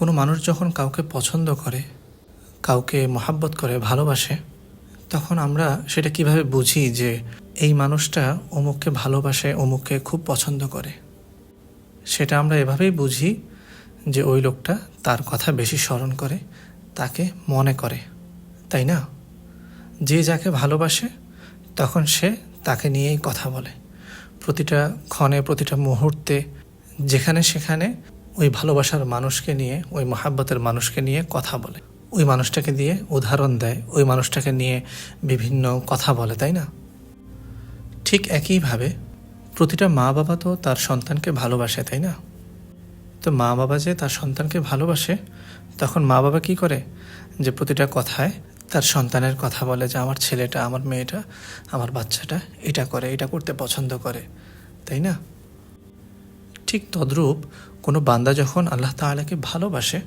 কোনো মানুষ যখন কাউকে পছন্দ করে, কাউকে মহাব্বত করে, ভালোবাসে, তখন আমরা সেটা কীভাবে বুঝি যে এই মানুষটা অমুককে ভালোবাসে, অমুককে খুব পছন্দ করে? সেটা আমরা এভাবেই বুঝি যে ওই লোকটা তার কথা বেশি স্মরণ করে, তাকে মনে করে। তাই না? যে যাকে ভালোবাসে, তখন সে তাকে নিয়েই কথা বলে। প্রতিটা ক্ষণে, প্রতিটা মুহূর্তে, যেখানে সেখানে ওই ভালোবাসার মানুষকে নিয়ে, ওই মহাব্বতের মানুষকে নিয়ে কথা বলে। ওই মানুষটাকে দিয়ে উদাহরণ দেয়, ওই মানুষটাকে নিয়ে বিভিন্ন কথা বলে, তাই না? ঠিক একইভাবে প্রতিটা মা বাবা তো তার সন্তানকে ভালোবাসে, তাই না? তো মা বাবা যে তার সন্তানকে ভালোবাসে, তখন মা বাবা কি করে? যে প্রতিটা কথায় তার সন্তানের কথা বলে যে, আমার ছেলেটা, আমার মেয়েটা, আমার বাচ্চাটা এটা করে, এটা করতে পছন্দ করে। তাই না? ঠিক তদ্রূপ কোনো বান্দা যখন আল্লাহ তাআলাকে ভালোবাসে,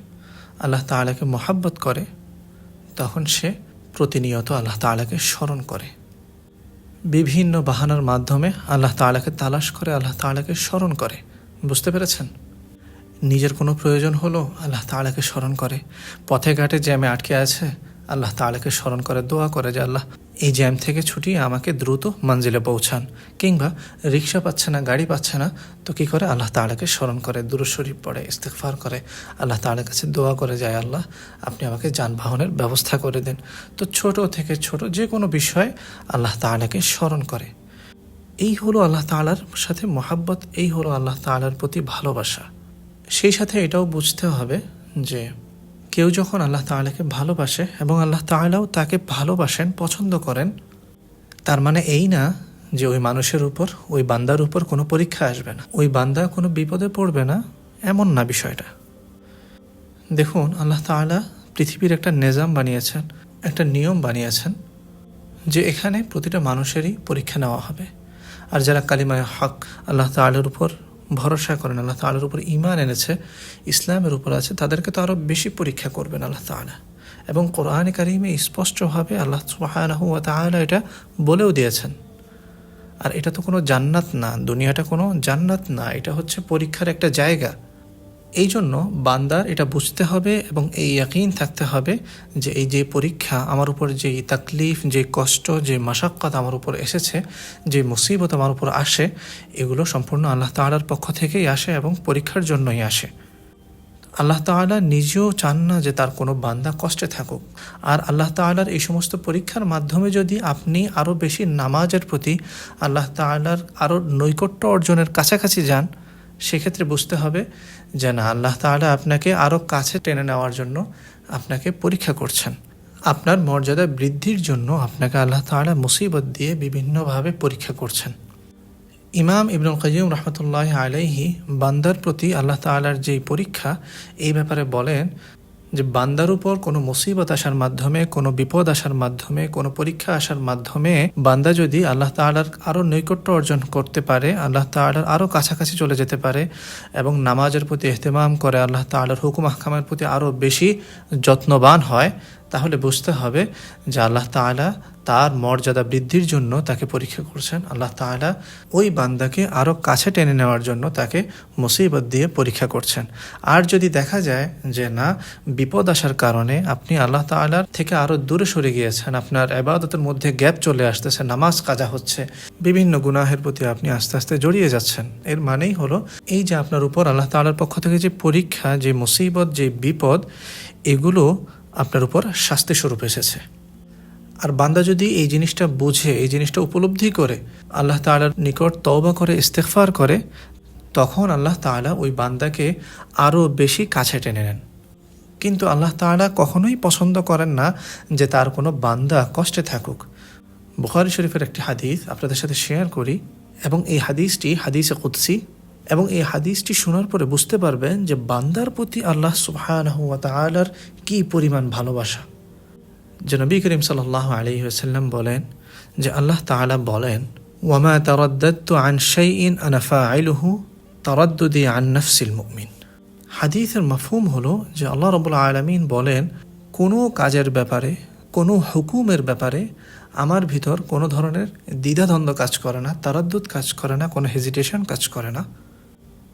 আল্লাহ তাআলাকে মহাব্বত করে, তখন সে প্রতিনিয়ত আল্লাহ তাআলাকে স্মরণ করে। বিভিন্ন বাহানার মাধ্যমে আল্লাহ তাআলাকে তালাশ করে, আল্লাহ তাআলাকে স্মরণ করে। বুঝতে পেরেছেন? নিজের কোনো প্রয়োজন হলো আল্লাহ তাআলাকে স্মরণ করে। পথে ঘাটে জ্যামে আটকে আছে, আল্লাহ তাআলাকে স্মরণ করে, দোয়া করে যে আল্লাহ এই জ্যাম থেকে ছুটিয়ে আমাকে দ্রুত মঞ্জিলে পৌঁছান, কিংবা রিক্সা পাচ্ছে না, গাড়ি পাচ্ছে না, তো কী করে আল্লাহ তাআলাকে স্মরণ করে দুরুশরীফ পড়ে ইস্তেকফার করে? আল্লাহ তাআলার কাছে দোয়া করে যায়, আল্লাহ, আপনি আমাকে যানবাহনের ব্যবস্থা করে দেন। তো ছোট থেকে ছোট যে কোনো বিষয়ে আল্লাহ তাআলাকে স্মরণ করে। এই হলো আল্লাহ তাআলার সাথে মহাব্বত, এই হলো আল্লাহ তাআলার প্রতি ভালোবাসা। সেই সাথে এটাও বুঝতে হবে যে কেউ যখন আল্লাহ তাআলাকে ভালোবাসে এবং আল্লাহ তাআলাও তাকে ভালোবাসেন, পছন্দ করেন, তার মানে এই না যে ওই মানুষের উপর, ওই বান্দার উপর কোনো পরীক্ষা আসবে না। ওই বান্দা কোনো বিপদে পড়বে না, এমন না বিষয়টা। দেখুন, আল্লাহ তাআলা পৃথিবীর একটা নিজাম বানিয়েছেন, একটা নিয়ম বানিয়েছেন যে এখানে প্রতিটা মানুষেরই পরীক্ষা নেওয়া হবে। আর যারা কালিমায় হক আল্লাহ তাআলার উপর ভরসা করেন আল্লাহ তালের উপর ইমান এনেছে, ইসলামের উপর আছে, তাদেরকে তো আরও বেশি পরীক্ষা করবেন আল্লাহ তালা এবং কোরআন কারিমে স্পষ্টভাবে আল্লাহ সুবহানাহু তাআলা এটা বলেও দিয়েছেন। আর এটা তো কোনো জান্নাত না, দুনিয়াটা কোনো জান্নাত না, এটা হচ্ছে পরীক্ষার একটা জায়গা। এই জন্য বান্দার এটা বুঝতে হবে এবং এই ইয়াকিন থাকতে হবে যে এই যে পরীক্ষা আমার উপর যে তাকলিফ, যে কষ্ট, যে মাসাক্কাত আমার উপর এসেছে, যে মুসিবত আমার উপর আসে, এগুলো সম্পূর্ণ আল্লাহ তাআলার পক্ষ থেকেই আসে এবং পরীক্ষার জন্যই আসে। আল্লাহ তাআলা নিজেও চান না যে তার কোনো বান্দা কষ্টে থাকুক। আর আল্লাহ তাআলার এই সমস্ত পরীক্ষার মাধ্যমে যদি আপনি আরও বেশি নামাজের প্রতি আল্লাহ তাআলার আরও নৈকট্য অর্জনের কাছাকাছি যান, সেক্ষেত্রে বুঝতে হবে যে না আল্লাহ তাআলা আপনাকে আরও কাছে টেনে নেওয়ার জন্য আপনাকে পরীক্ষা করছেন। আপনার মর্যাদা বৃদ্ধির জন্য আপনাকে আল্লাহ তাআলা মুসিবত দিয়ে বিভিন্নভাবে পরীক্ষা করছেন। ইমাম ইবনুল কাজিম রহমতুল্লাহ আলাইহি বান্দার প্রতি আল্লাহ তাআলার যেই পরীক্ষা, এই ব্যাপারে বলেন যে বান্দার উপর কোনো মুসিবত আসার মাধ্যমে, কোনো বিপদ আসার মাধ্যমে, কোনো পরীক্ষা আসার মাধ্যমে বান্দা যদি আল্লাহ তালার আরও নৈকট্য অর্জন করতে পারে, আল্লাহ তালার আরও কাছাকাছি চলে যেতে পারে এবং নামাজের প্রতি এহতেমাম করে আল্লাহ তালার হুকুম আহকামের প্রতি আরও বেশি যত্নবান হয় তাহলে বুঝতে হবে যে আল্লাহ তাআলা তার মর্যাদা বৃদ্ধির জন্য তাকে পরীক্ষা করছেন। আল্লাহ তাআলা ওই বান্দাকে আরও কাছে টেনে নেওয়ার জন্য তাকে মুসিবত দিয়ে পরীক্ষা করছেন। আর যদি দেখা যায় যে না, বিপদ আসার কারণে আপনি আল্লাহ তাআলার থেকে আরও দূরে সরে গিয়েছেন, আপনার আবাদতের মধ্যে গ্যাপ চলে আসতেছে, নামাজ কাজা হচ্ছে, বিভিন্ন গুনাহের প্রতি আপনি আস্তে আস্তে জড়িয়ে যাচ্ছেন, এর মানেই হলো এই যে আপনার উপর আল্লাহ তাআলার পক্ষ থেকে যে পরীক্ষা, যে মুসিবত, যে বিপদ, এগুলো আপনার উপর শাস্তি স্বরূপ এসেছে। আর বান্দা যদি এই জিনিসটা বুঝে, এই জিনিসটা উপলব্ধি করে, আল্লাহ তাআলার নিকট তওবা করে, ইস্তেগফার করে, তখন আল্লাহ তাআলা ওই বান্দাকে আরও বেশি কাছে টেনে নেন। কিন্তু আল্লাহ তাআলা কখনোই পছন্দ করেন না যে তার কোনো বান্দা কষ্টে থাকুক। বুখারি শরীফের একটি হাদিস আপনাদের সাথে শেয়ার করি এবং এই হাদিসটি, হাদিসে কুৎসি এবং এই হাদিসটি শোনার পরে বুঝতে পারবেন যে বান্দার প্রতি আল্লাহ তাআলার কী পরিমাণ ভালোবাসা। যে নবী করিম সাল্লাহ আলী বলেন যে আল্লাহ তাআলা বলেন, ওয়ামা তারাদ্দাতু আন শাইইন আনা ফাইলুহু তারাদ্দুদি আন নাফসিল মুমিন। হাদিসের মাফহুম হলো যে আল্লাহ রবুল আলমিন বলেন, কোনো কাজের ব্যাপারে, কোনো হুকুমের ব্যাপারে আমার ভিতর কোনো ধরনের দ্বিধাদ্বন্দ্ব কাজ করে না তারাদ্দুত কাজ করে না, কোনো হেজিটেশন কাজ করে না।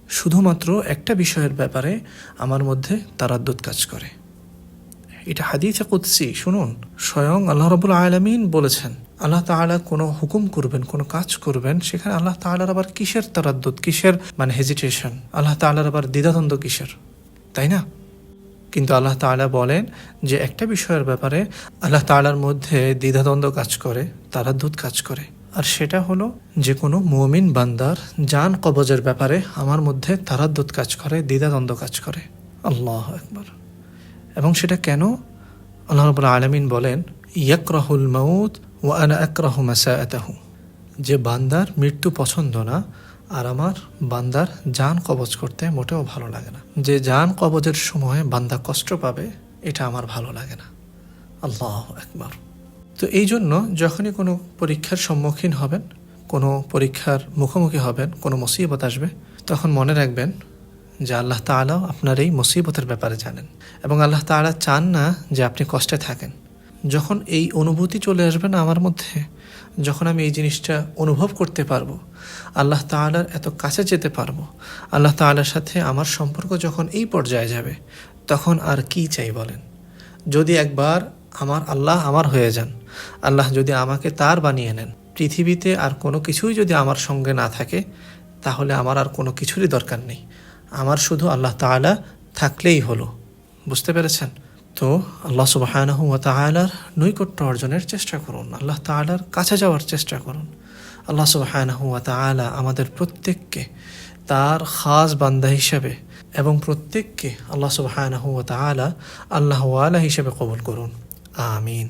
শুধুমাত্র একটা বিষয়ের ব্যাপারে আমার মধ্যে তারাদ্দুত কাজ করে। এটা হাদিসে কুৎসি শুনুন। স্বয়ং আল্লাহ রবুল আলমিন বলেছেন, আল্লাহ তাআলা কোনো হুকুম করবেন, কোনো কাজ করবেন, সেখানে আল্লাহ তাআলার আবার কিসের তারাদ্দুত, কিসের মানে হেজিটেশন আল্লাহ তাআলার আবার দ্বিধাদ্বন্দ্ব কিসের? তাই না? কিন্তু আল্লাহ তাআলা বলেন যে একটা বিষয়ের ব্যাপারে আল্লাহ তাআলার মধ্যে দ্বিধাদ্বন্দ্ব কাজ করে, তারাদ্দুত কাজ করে। আর সেটা হলো যে কোনো মুমিন বান্দার জান কবজের ব্যাপারে আমার মধ্যে তারাদ্দুত কাজ করে, দ্বিধাদ্বন্দ্ব কাজ করে। আল্লাহ একবার এবং সেটা কেন? আল্লাহ রবুল আলমিন বলেন, ইয়াকরাহুল মাউত ও আনা আকরাহু মাসাআতাহু। যে বান্দার মৃত্যু পছন্দ না, আর আমার বান্দার জান কবজ করতে মোটেও ভালো লাগে না। যে জান কবজের সময় বান্দা কষ্ট পাবে, এটা আমার ভালো লাগে না। আল্লাহ একবার তো এই জন্য যখনই কোনো পরীক্ষার সম্মুখীন হবেন, কোনো পরীক্ষার মুখোমুখি হবেন, কোনো মুসিবত আসবে, তখন মনে রাখবেন যে আল্লাহ তাআলাও আপনার এই মুসিবতের ব্যাপারে জানেন এবং আল্লাহ তাআলা চান না যে আপনি কষ্টে থাকেন। যখন এই অনুভূতি চলে আসবে না আমার মধ্যে, যখন আমি এই জিনিসটা অনুভব করতে পারব, আল্লাহ তাআলার এত কাছে যেতে পারব, আল্লাহ তাআলার সাথে আমার সম্পর্ক যখন এই পর্যায়ে যাবে, তখন আর কি চাই বলেন? যদি একবার আমার আল্লাহ আমার হয়ে যান আল্লাহ যদি আমাকে তার বানিয়ে নেন, পৃথিবীতে আর কোনো কিছুই যদি আমার সঙ্গে না থাকে, তাহলে আমার আর কোনো কিছুরই দরকার নেই। আমার শুধু আল্লাহ তাআলা থাকলেই হলো। বুঝতে পেরেছেন? তো আল্লাহ সুবাহানহু ওয়া তাআলার নৈকট্য অর্জনের চেষ্টা করুন। আল্লাহ তাআলার কাছে যাওয়ার চেষ্টা করুন। আল্লাহ সুবাহানহু ওয়া তাআলা আমাদের প্রত্যেককে তার খাস বান্দা হিসেবে এবং প্রত্যেককে আল্লাহ তাআলা আল্লাহ ওয়ালা হিসেবে কবুল করুন। আমিন।